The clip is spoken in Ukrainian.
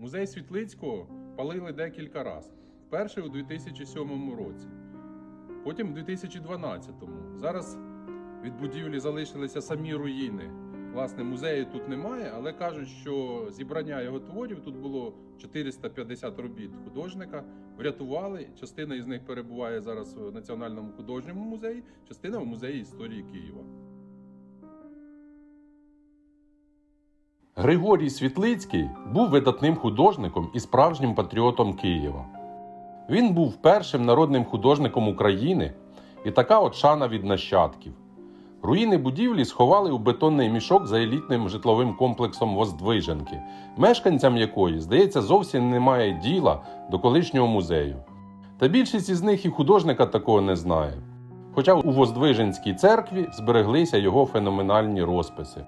Музей Світлицького палили декілька разів. Вперше у 2007 році, потім у 2012-му. Зараз від будівлі залишилися самі руїни. Власне, музею тут немає, але кажуть, що зібрання його творів тут було 450 робіт художника. Врятували. Частина із них перебуває зараз в Національному художньому музеї, частина в музеї історії Києва. Григорій Світлицький був видатним художником і справжнім патріотом Києва. Він був першим народним художником України і така от шана від нащадків. Руїни будівлі сховали у бетонний мішок за елітним житловим комплексом Воздвиженки, мешканцям якої, здається, зовсім немає діла до колишнього музею. Та більшість із них і художника такого не знає. Хоча у Воздвиженській церкві збереглися його феноменальні розписи.